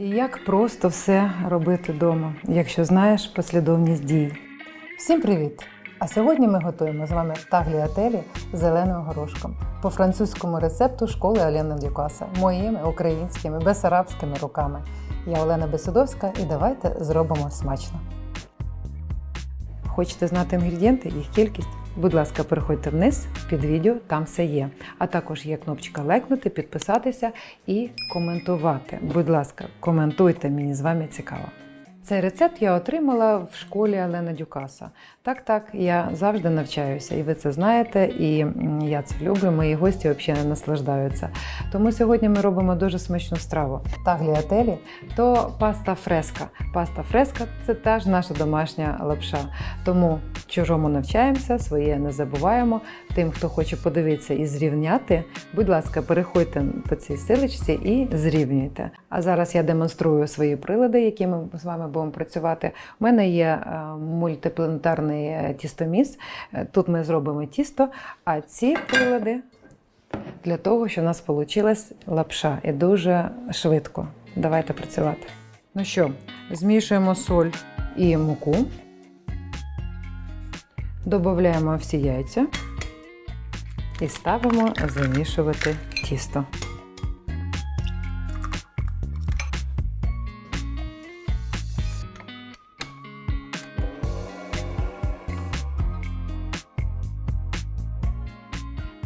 Як просто все робити вдома, якщо знаєш послідовність дій. Всім привіт! А сьогодні ми готуємо з вами тагліателі з зеленим горошком по французькому рецепту школи Олени Дюкаса моїми українськими безарабськими руками. Я Олена Бесудовська і давайте зробимо смачно. Хочете знати інгредієнти, їх кількість? Будь ласка, переходьте вниз під відео, там все є. А також є кнопочка лайкнути, підписатися і коментувати. Будь ласка, коментуйте, мені з вами цікаво. Цей рецепт я отримала в школі Олена Дюкаса. Так, так, я завжди навчаюся, і ви це знаєте, і я це люблю. Мої гості взагалі наслаждаються. Тому сьогодні ми робимо дуже смачну страву. Тагліателі то паста фреска. Паста фреска це теж наша домашня лапша. Тому чужому навчаємося, своє не забуваємо. Тим, хто хоче подивитися і зрівняти, будь ласка, переходьте по цій силичці і зрівнюйте. А зараз я демонструю свої прилади, які ми з вами будемо працювати. У мене є е, мультипланетарний е, тістоміс. Е, Тут ми зробимо тісто, а ці прилади для того, щоб у нас вийшла лапша і дуже швидко. Давайте працювати. Ну що, змішуємо соль і муку. Додаємо всі яйця і ставимо замішувати тісто.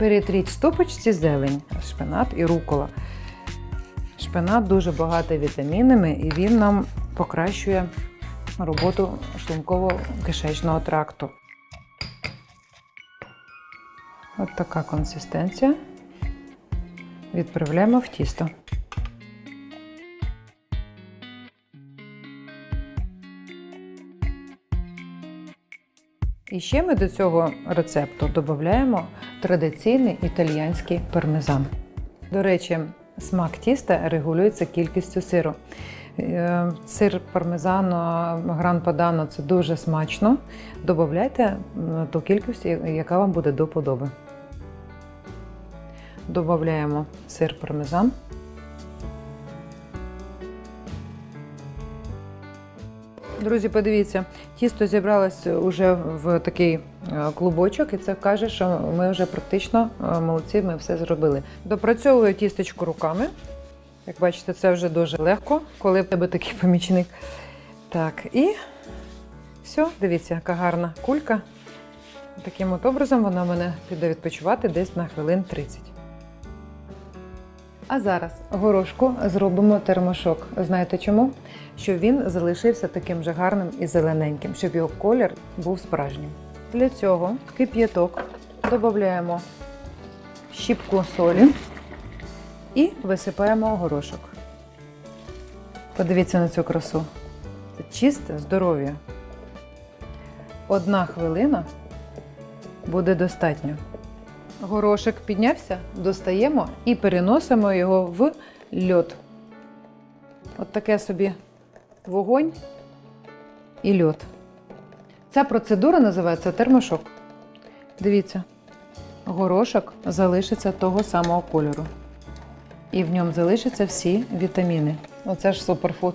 Перетріть в стопочці зелень, шпинат і рукола. Шпинат дуже багатий вітамінами і він нам покращує роботу шлунково-кишечного тракту. От така консистенція. Відправляємо в тісто. І ще ми до цього рецепту додаємо традиційний італіянський пармезан. До речі, смак тіста регулюється кількістю сиру. Е, Сир пармезану, гран падано це дуже смачно. Додавайте ту кількість, яка вам буде до подоби. Додаємо сир пармезан. Друзі, подивіться, тісто зібралося вже в такий е, клубочок, і це каже, що ми вже практично е, молодці, ми все зробили. Допрацьовую тістечко руками. Як бачите, це вже дуже легко, коли в тебе такий помічник. Так, і все, дивіться, яка гарна кулька. Таким от образом вона в мене піде відпочивати десь на хвилин 30. А зараз горошку зробимо термошок. Знаєте чому? Щоб він залишився таким же гарним і зелененьким, щоб його колір був справжнім. Для цього в кип'яток додаємо щіпку солі і висипаємо горошок. Подивіться на цю красу. Це чисте здоров'я. Одна хвилина буде достатньо. Горошок піднявся, достаємо і переносимо його в льод. От таке собі вогонь і льод. Ця процедура називається термошок. Дивіться, горошок залишиться того самого кольору. І в ньому залишаться всі вітаміни. Оце ж суперфуд.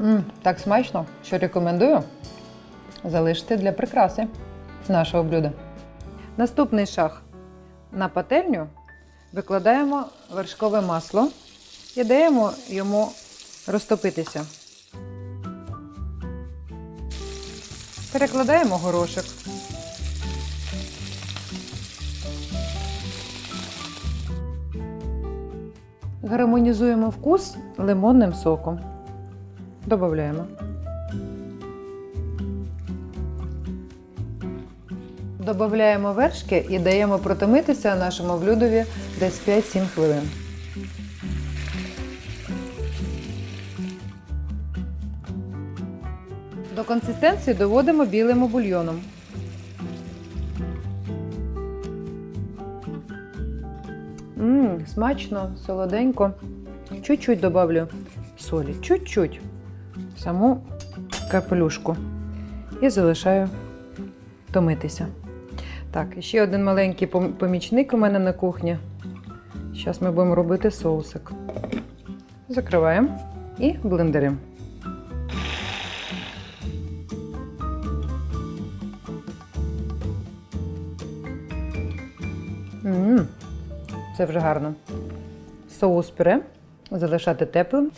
м так смачно, що рекомендую залишити для прикраси нашого блюда. Наступний шаг. На пательню викладаємо вершкове масло і даємо йому розтопитися. Перекладаємо горошок. Гармонізуємо вкус лимонним соком. Додаємо. Додаємо вершки і даємо протомитися нашому блюдові десь 5-7 хвилин. До консистенції доводимо білим бульйоном. Мм, смачно, солоденько. Чуть-чуть добавлю солі. Чуть-чуть. Саму капелюшку. І залишаю томитися. Так, ще один маленький помічник у мене на кухні. Зараз ми будемо робити соусик. Закриваємо. і блендери. М, Це вже гарно. Соус пюре залишати теплим.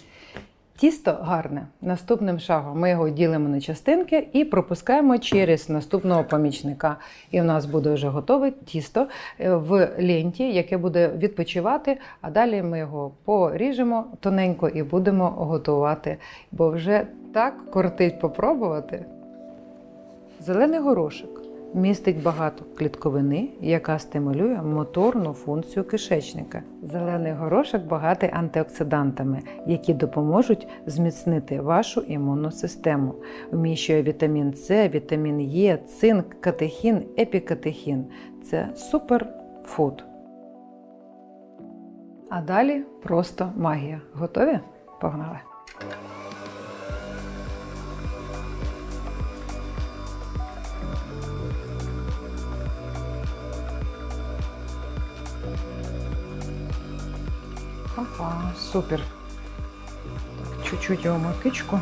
Тісто гарне. Наступним шагом ми його ділимо на частинки і пропускаємо через наступного помічника. І у нас буде вже готове тісто е, в ленті, яке буде відпочивати. А далі ми його поріжемо тоненько і будемо готувати. Бо вже так кортить попробувати. Зелений горошок містить багато клітковини, яка стимулює моторну функцію кишечника. Зелений горошок багатий антиоксидантами, які допоможуть зміцнити вашу імунну систему. Вміщує вітамін С, вітамін Е, цинк, катехін, епікатехін. Це суперфуд. А далі просто магія. Готові? Погнали! Ага, супер. Чуть-чуть його макичку.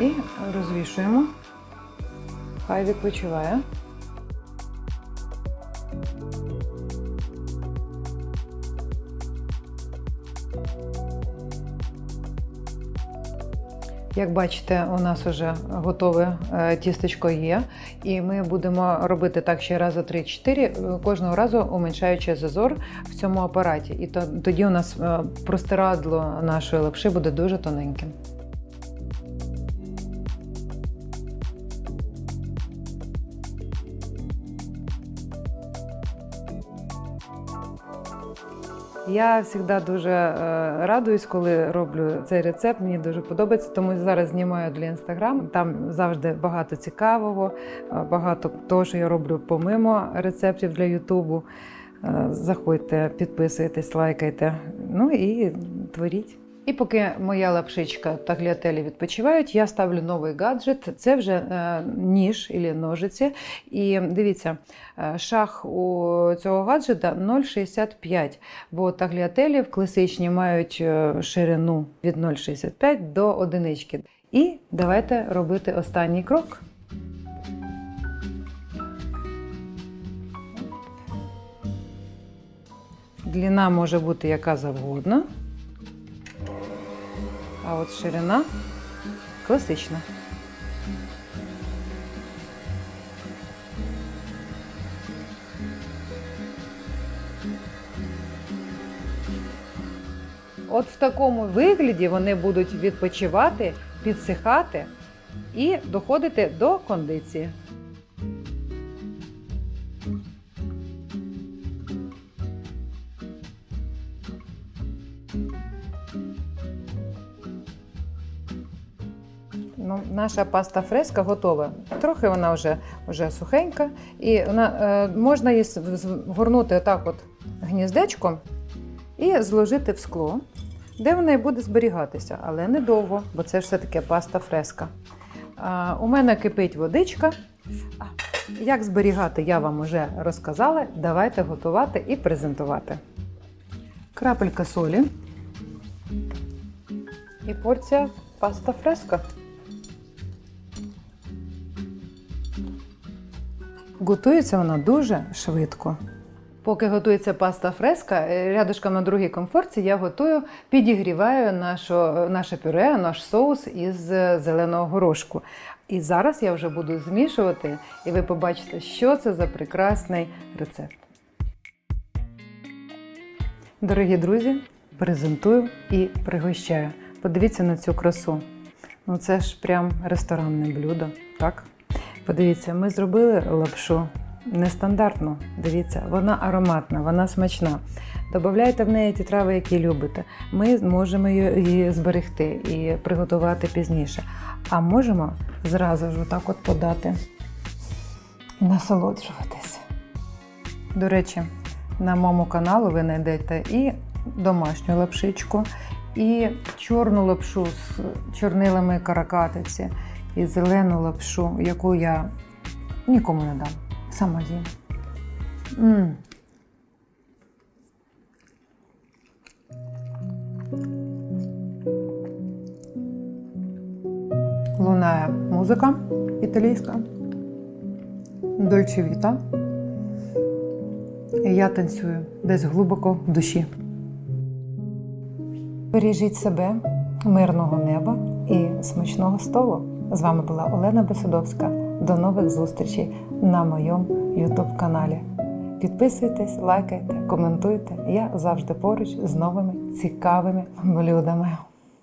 І розвішуємо. Хай відпочиває. Як бачите, у нас вже готове е, тістечко є, і ми будемо робити так ще раза 3-4, е, кожного разу уменшаючи зазор в цьому апараті. І то, тоді у нас е, простирадло нашої лапши буде дуже тоненьким. Я завжди дуже е, радуюсь, коли роблю цей рецепт. Мені дуже подобається, тому зараз знімаю для інстаграм. Там завжди багато цікавого, е, багато того, що я роблю помимо рецептів для Ютубу. Е, Заходьте, підписуйтесь, лайкайте. Ну і творіть. І поки моя лапшичка та гліателі відпочивають, я ставлю новий гаджет. Це вже е, ніж або ножиці. І дивіться, е, шаг у цього гаджета 0,65, бо тагліателі в класичні мають е, ширину від 0,65 до одинички. І давайте робити останній крок. Дліна може бути яка завгодно. А от ширина класична. От в такому вигляді вони будуть відпочивати, підсихати і доходити до кондиції. Наша паста фреска готова. Трохи вона вже, вже сухенька. І вона, е, можна її згорнути отак от гніздечком і зложити в скло, де вона і буде зберігатися, але недовго, бо це все-таки паста фреска. А, у мене кипить водичка. Як зберігати, я вам вже розказала. Давайте готувати і презентувати. Крапелька солі і порція паста фреска. Готується вона дуже швидко. Поки готується паста фреска, е, рядышком на другій комфорці я готую, підігріваю нашу, наше пюре, наш соус із е, зеленого горошку. І зараз я вже буду змішувати, і ви побачите, що це за прекрасний рецепт. Дорогі друзі, презентую і пригощаю. Подивіться на цю красу. Ну це ж прям ресторанне блюдо, так? Подивіться, ми зробили лапшу нестандартну. Дивіться, вона ароматна, вона смачна. Добавляйте в неї ті трави, які любите. Ми можемо її зберегти і приготувати пізніше. А можемо зразу ж отак от подати і насолоджуватися. До речі, на моєму каналу ви знайдете і домашню лапшичку, і чорну лапшу з чорнилами каракатиці, і зелену лапшу, яку я нікому не дам. Сама їм. м лунає музика італійська, Дольче Віта. І я танцюю десь глибоко в душі. Бережіть себе, мирного неба і смачного столу. З вами була Олена Бесидовська. До нових зустрічей на моєму YouTube каналі. Підписуйтесь, лайкайте, коментуйте. Я завжди поруч з новими цікавими блюдами.